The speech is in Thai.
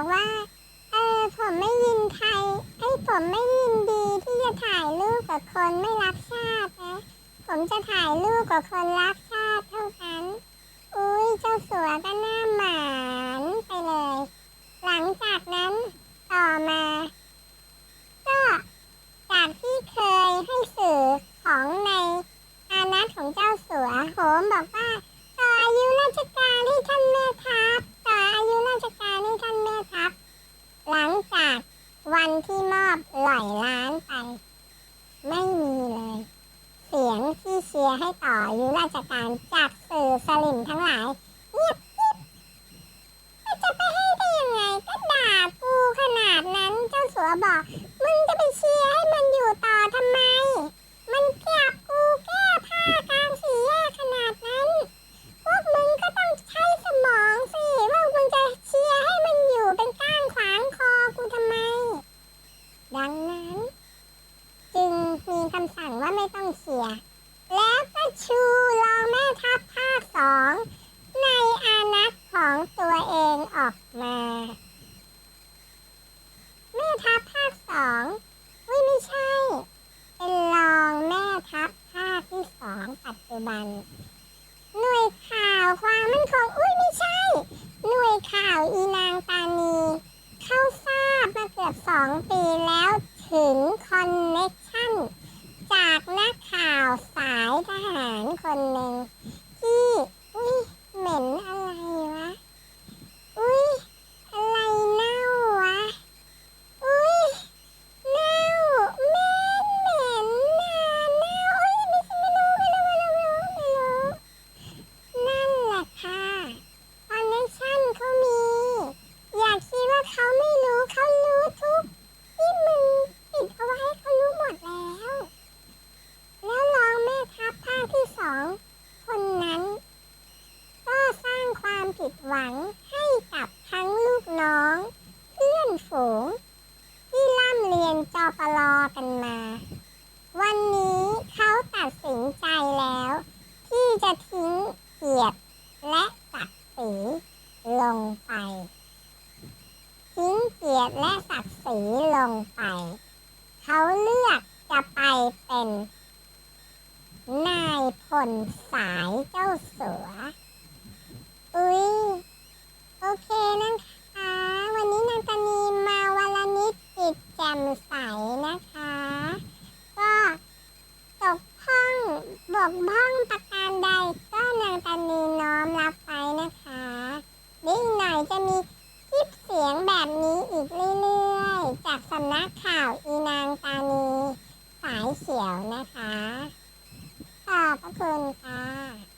บอกว่า เออผมไม่ยินใครไอ้ผมไม่ยินดีที่จะถ่ายรูปกับคนไม่รักชาตินะ ผมจะถ่ายรูปกับคนรักชาติเท่านั้น อุ้ยเจ้าสัวก็น่าหมา ต่ออายุราชการจากสื่อสลิมทั้งหลายเงียบกิ๊บจะไปให้ได้ยังไงก็ด่ากูขนาดนั้นเจ้าสัวบอก มึงจะไปเชียร์ให้มันอยู่ต่อทำไม มันเก็บกูแก้ผ้ากลางสี่แยกขนาดนั้น พวกมึงก็ต้องใช้สมองสิว่ามึงจะเชียร์ให้มันอยู่เป็นก้างขวางคอกูทำไม ดังนั้น จึงมีคำสั่งว่าไม่ต้องเชียร์แล้วก็ชูรองแม่ทัพภาคสองในอานัตของตัวเองออกมา แม่ทัพภาคสองอุ้ยไม่ใช่ เป็นรองแม่ทัพภาคที่สอง ปัจจุบัน หน่วยข่าวความมั่นคงอุ้ยไม่ใช่ หน่วยข่าวอีนางตานีเขาทราบมาเกือบสองปีแล้วถึงคอนเน็ชั่น จากนักข่าวสายทหารคนหนึ่ง ที่อุ้ยเหม็นอะไรวะ อุ้ยอะไรเน่าวะ อุ้ยเน่าเหม็นเหม็นน่าเน่าอุ้ยไม่ไม่รู้ไม่รู้ไม่รู้ไม่รู้ นั่นแหละค่ะคอนเนคชั่นเขามี อยากคิดว่าเขาไม่รู้เขารู้ทุก ที่มึงปิดเอาไว้เขารู้หมดแล้ว แล้วรองแม่ทัพภาคที่สองคนนั้น ก็สร้างความ ผิดหวังให้กับทั้งลูกน้อง เพื่อนฝูง ที่ร่ำเรียนจอปลอกันมา วันนี้เขาตัดสินใจแล้ว ที่จะทิ้งเกียรติและศักดิ์ศรีลงไป ทิ้งเกียรติและศักดิ์ศรีลงไป เขาเลือกจะไปเป็น นายพลสายเจ้าสัว อุ๊ยโอเคนะคะ วันนี้นางตานีมาวันละนิดจิตแจ่มใสนะคะ ก็ตกพ้องบกพร่องประการใดก็นางตานีน้อมรับไปนะคะเดี๋ยวอีกหน่อยจะมีคลิปเสียงแบบนี้อีกเรื่อยๆ จากสำนักข่าวอีนางตานีสายเขียวนะคะขอบพระคุณค่ะ